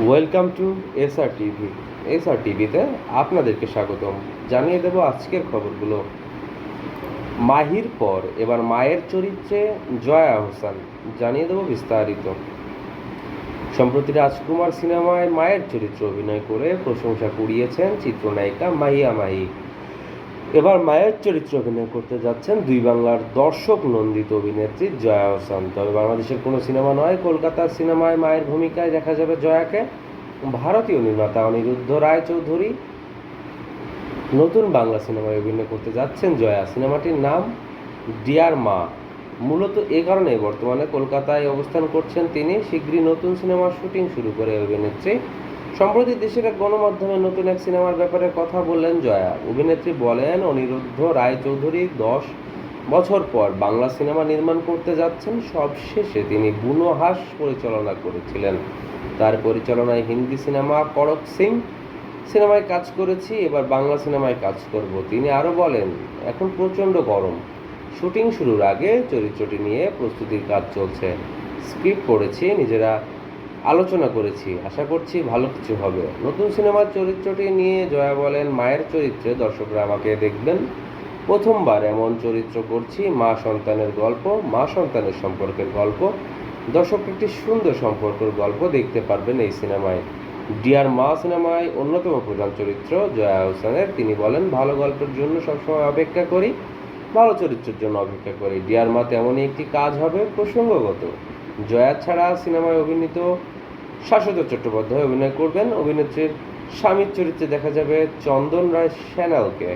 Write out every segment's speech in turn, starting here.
Welcome to S R TV SR টিভিতে আপনাদেরকে স্বাগতম। জানিয়ে দেব আজকের খবরগুলো। মাহির পর, এবার মায়ের চরিত্রে জয়া হোসেন। জানিয়ে দেব বিস্তারিত। সম্প্রতি রাজকুমার সিনেমায় মায়ের চরিত্রে অভিনয় করে প্রশংসা কুড়িয়েছেন চিত্রনায়িকা মাহিয়া মাহি। এবার মায়ের চরিত্রে অভিনয় করতে যাচ্ছেন দুই বাংলার দর্শক নন্দিত অভিনেত্রী জয়া হোসেন তবে বাংলাদেশের কোনো সিনেমা নয়, কলকাতার সিনেমায় মায়ের ভূমিকায় দেখা যাবে জয়াকে। ভারতীয় নির্মাতা অনিরুদ্ধ রায়চৌধুরী। নতুন বাংলা সিনেমায় অভিনয় করতে যাচ্ছেন জয়া। সিনেমাটির নাম, ডিয়ার মা মূলত এ কারণে বর্তমানে কলকাতায় অবস্থান করছেন তিনি। শীঘ্রই নতুন সিনেমার শুটিং শুরু করে অভিনেত্রী সম্প্রতি দেশের এক গণমাধ্যমে নতুন এক সিনেমার ব্যাপারে কথা বললেন জয়া। অভিনেত্রী বলেন, অনিরুদ্ধ রায়চৌধুরী দশ বছর পর বাংলা সিনেমা নির্মাণ করতে যাচ্ছেন। সবশেষে তিনি বুনো হাস পরিচালনা করেছিলেন। তার পরিচালনায় হিন্দি সিনেমা করক সিং সিনেমায় কাজ করেছি, এবার বাংলা সিনেমায় কাজ করব। তিনি আরও বলেন, এখন প্রচণ্ড গরম। শুটিং শুরুর আগে চরিত্রটি নিয়ে প্রস্তুতির কাজ চলছে। স্ক্রিপ্ট পড়েছি নিজেরা আলোচনা করেছি। আশা করছি ভালো কিছু হবে। নতুন সিনেমার চরিত্রটি নিয়ে জয়া বলেন, মায়ের চরিত্রে দর্শকরা আমাকে দেখবেন। প্রথমবার এমন চরিত্র করছি, মা সন্তানের গল্প, মা সন্তানের সম্পর্কের গল্প। দর্শক, একটি সুন্দর সম্পর্কের গল্প দেখতে পারবেন এই সিনেমায়। ডিয়ার মা সিনেমায় অন্যতম প্রধান চরিত্র জয়া হোসেনের। তিনি বলেন, ভালো গল্পের জন্য সবসময় অপেক্ষা করি। ভালো চরিত্রের জন্য অপেক্ষা করি। ডিয়ার মা তেমনই একটি কাজ হবে প্রসঙ্গগত। জয়া ছাড়া সিনেমায় অভিনীত শাশ্বত চট্টোপাধ্যায় অভিনয় করবেন। অভিনেত্রীর স্বামীর চরিত্রে দেখা যাবে চন্দন রায় স্যানালকে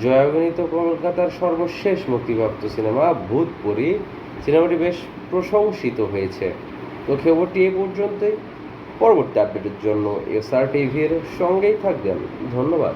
জয়া অভিনীত কলকাতার সর্বশেষ মুক্তিপ্রাপ্ত সিনেমা ভূতপুরি। সিনেমাটি বেশ প্রশংসিত হয়েছে। তো খবরটি এ পর্যন্তই। পরবর্তী আপডেটের জন্য এসআর টিভির সঙ্গেই থাকবেন। ধন্যবাদ।